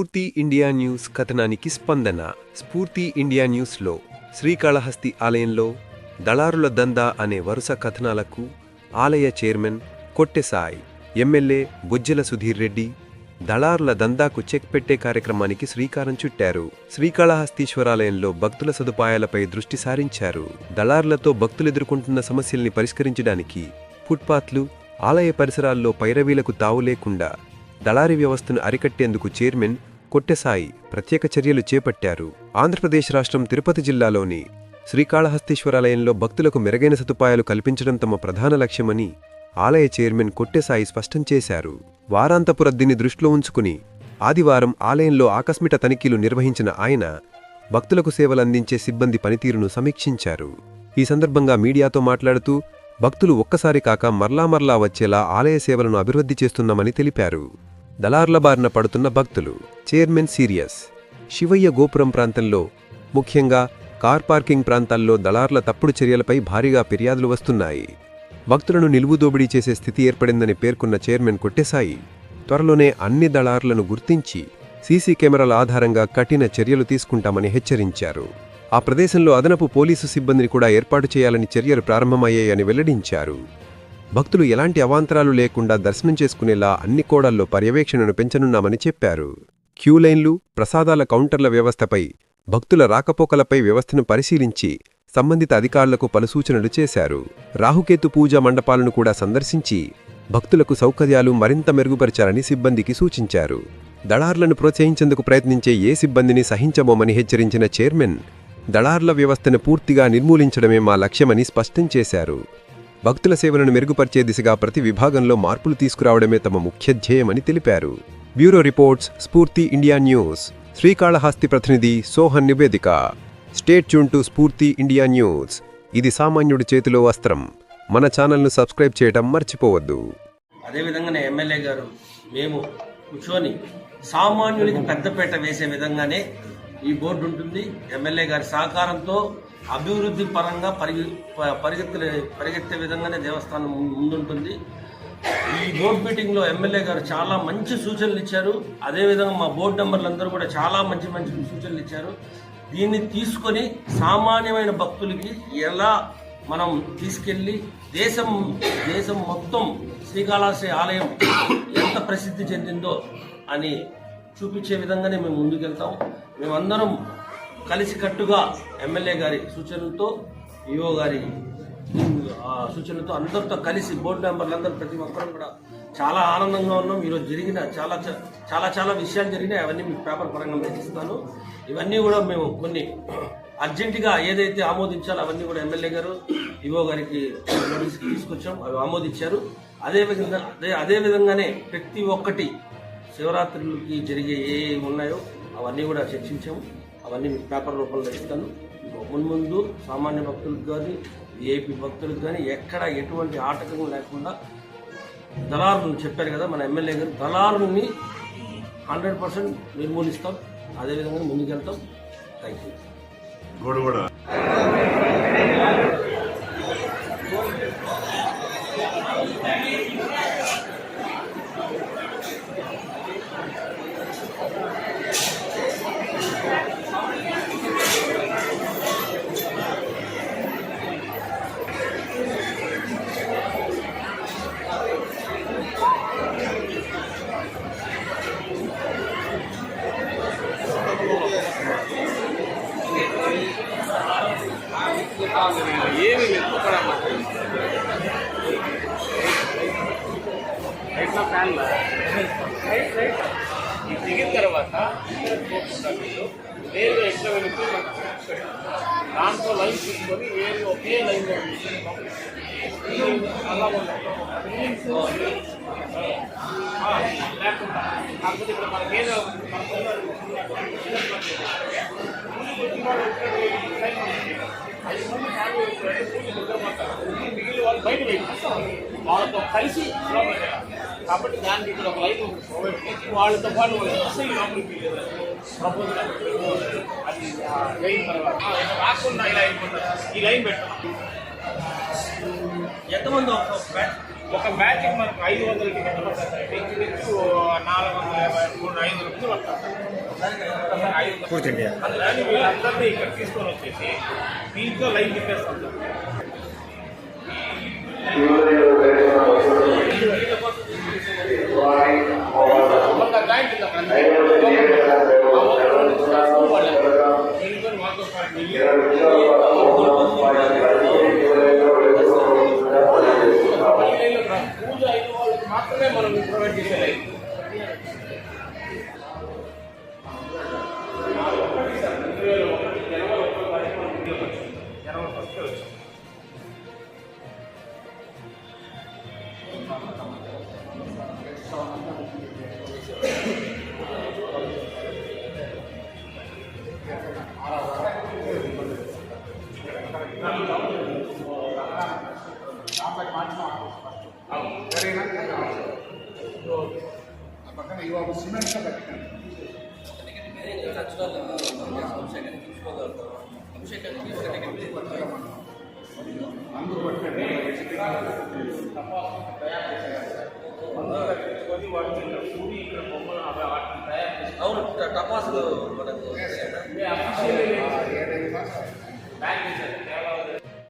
స్ఫూర్తి India news కథనానికి స్పందన. స్ఫూర్తి ఇండియా న్యూస్లో శ్రీకాళహస్తి ఆలయంలో దళారుల దందా అనే వరుస కథనాలకు ఆలయ చైర్మన్ కొట్టెసాయి ఎమ్మెల్యే బుజ్జల సుధీర్ రెడ్డి దళారుల దందాకు చెక్ పెట్టే కార్యక్రమానికి శ్రీకారం చుట్టారు. శ్రీకాళహస్తీశ్వరాలయంలో భక్తుల సదుపాయాలపై దృష్టి సారించారు. దళారులతో భక్తులు ఎదుర్కొంటున్న సమస్యల్ని పరిష్కరించడానికి ఫుట్పాత్లు ఆలయ పరిసరాల్లో పైరవీలకు తావు లేకుండా దళారీ వ్యవస్థను అరికట్టేందుకు చైర్మన్ కొట్టెసాయి. ప్రత్యేక చర్యలు చేపట్టారు. ఆంధ్రప్రదేశ్ రాష్ట్రం తిరుపతి జిల్లాలోని శ్రీకాళహస్తీశ్వరాలయంలో భక్తులకు మెరుగైన సదుపాయాలు కల్పించడం తమ ప్రధాన లక్ష్యమని ఆలయ చైర్మన్ కొట్టెసాయి స్పష్టం చేశారు. వారాంతపు రద్దీని దృష్టిలో ఉంచుకుని ఆదివారం ఆలయంలో ఆకస్మిక తనిఖీలు నిర్వహించిన ఆయన భక్తులకు సేవలందించే సిబ్బంది పనితీరును సమీక్షించారు. ఈ సందర్భంగా మీడియాతో మాట్లాడుతూ భక్తులు ఒక్కసారి కాక మర్లా మర్లా వచ్చేలా ఆలయ సేవలను అభివృద్ధి చేస్తున్నామని తెలిపారు. దళార్ల బారిన పడుతున్న భక్తులు. Chairman serious. శివయ్య గోపురం ప్రాంతంలో ముఖ్యంగా కార్ పార్కింగ్ ప్రాంతాల్లో దళార్ల తప్పుడు చర్యలపై భారీగా ఫిర్యాదులు వస్తున్నాయి. భక్తులను నిలువు దోపిడీ చేసే స్థితి ఏర్పడిందని పేర్కొన్న చైర్మన్ కొట్టేశాయి. త్వరలోనే అన్ని దళార్లను గుర్తించి సీసీ కెమెరాల ఆధారంగా కఠిన చర్యలు తీసుకుంటామని హెచ్చరించారు. ఆ ప్రదేశంలో అదనపు పోలీసు సిబ్బందిని కూడా ఏర్పాటు చేయాలని చర్యలు ప్రారంభమయ్యాయని వెల్లడించారు. భక్తులు ఎలాంటి అవాంతరాలు లేకుండా దర్శనం చేసుకునేలా అన్ని కోడల్లో పర్యవేక్షణను పెంచనున్నామని చెప్పారు. క్యూలైన్లు ప్రసాదాల కౌంటర్ల వ్యవస్థపై భక్తుల రాకపోకలపై వ్యవస్థను పరిశీలించి సంబంధిత అధికారులకు పలు సూచనలు చేశారు. రాహుకేతు పూజా మండపాలను కూడా సందర్శించి భక్తులకు సౌకర్యాలు మరింత మెరుగుపరచాలని సిబ్బందికి సూచించారు. దళార్లను ప్రోత్సహించేందుకు ప్రయత్నించే ఏ సిబ్బందిని సహించబోమని హెచ్చరించిన చైర్మన్ దళార్ల వ్యవస్థను పూర్తిగా నిర్మూలించడమే మా లక్ష్యమని స్పష్టం చేశారు. భక్తుల సేవలను మెరుగుపరిచే దిశగా ప్రతి విభాగంలో మార్పులు తీసుకురావడమే తమ ముఖ్య ధ్యేయమని తెలిపారు. Bureau reports Spoorthi India news. Srikalahasti ప్రతినిధి సోహన్ నివేదిక. Stay tune to Spoorthi India news. ఇది సామాన్యుడి చేతిలో వస్త్రం. మన ఛానల్ను సబ్స్క్రైబ్ చేయటం మర్చిపోవద్దు. అదేవిధంగానే ఎమ్మెల్యే గారు మేము కూర్చొని సామాన్యుడికి పెద్దపేట వేసే విధంగానే ఈ బోర్డు ఉంటుంది. ఎమ్మెల్యే గారి సహకారంతో అభివృద్ధి పరంగా పరిగె ప- పరిగెత్తే పరిగెత్తే విధంగానే దేవస్థానం ము- ముందుంటుంది. ఈ బోర్డు మీటింగ్లో ఎమ్మెల్యే గారు చాలా మంచి సూచనలు ఇచ్చారు. అదేవిధంగా మా బోర్డు మెంబర్లందరూ కూడా చాలా మంచి మంచి సూచనలు ఇచ్చారు. దీన్ని తీసుకొని సామాన్యమైన భక్తులకి ఎలా మనం తీసుకెళ్ళి దేశం దేశం మొత్తం శ్రీకాళహస్తి ఆలయం ఎంత ప్రసిద్ధి చెందిందో అని చూపించే విధంగానే మేము ముందుకెళ్తాం. మేమందరం కలిసికట్టుగా ఎమ్మెల్యే గారి సూచనలతో ఈఓ గారి ఆ సూచనలతో అందరితో కలిసి బోర్డు మెంబర్లందరూ ప్రతి ఒక్కరం కూడా చాలా ఆనందంగా ఉన్నాం. ఈరోజు జరిగిన చాలా చాలా చాలా విషయాలు జరిగినాయి. అవన్నీ మీకు పేపర్ పరంగా మెచ్చిస్తాను ఇవన్నీ కూడా మేము కొన్ని అర్జెంటుగా ఏదైతే ఆమోదించాలో అవన్నీ కూడా ఎమ్మెల్యే గారు ఈఓ గారికి నోటీస్కి తీసుకొచ్చాం. అవి ఆమోదించారు. అదే విధంగా అదే అదే విధంగానే ప్రతి ఒక్కటి శివరాత్రులకి జరిగే ఏ ఉన్నాయో అవన్నీ కూడా చర్చించాము. అవన్నీ మీకు పేపర్ రూపంలో ఇస్తాను. మున్ముందు సామాన్య భక్తులకు కానీ ఏపీ భక్తులకు కానీ ఎక్కడ ఎటువంటి ఆటకం లేకుండా దళారులను చెప్పారు కదా మన ఎమ్మెల్యే గారు దళారుల్ని హండ్రెడ్ పర్సెంట్ నిర్మూలిస్తాం. అదేవిధంగా ముందుకెళ్తాం. థ్యాంక్ యూ ఇది దిగిన తర్వాత వేరు ఎట్లా వెళుతుంది దాంట్లో లైన్ తీసుకొని వేరు ఒకే లైన్ అలా లేకుండా కాకపోతే ఇక్కడ మనకి ఏదో మిగిలిన వాళ్ళు బయట వెళ్ళి వాళ్ళతో కలిసి లోపలికి వెళ్ళాలి. కాబట్టి దానికి ఇక్కడ ఒక లైన్ ప్రొవైడ్ చేసి వాళ్ళతో పాటు అసలు లోపలికి ప్రపోజల్ అది అయిన తర్వాత. రాకుండా ఇలా అయిపోతుంది. ఈ లైన్ పెట్టాం ఎంతమంది ఒక బ్యాచ్? మనకు ఐదు వందల టికెట్లు పడుతుంది నాలుగు వందల యాభై మూడు ఐదు వందల పడుతుంది కూర్చోండి అందుకని వీళ్ళందరినీ ఇక్కడ తీసుకొని వచ్చేసి దీంట్లో లైన్ తిప్పేస్తాం మాత్రమే మనం ప్రొవైడ్ చేసేది. పక్కన ఇవాళ సిమెంట్ కట్టండి అందరూ పట్టండి అవును టపాసులు మనకు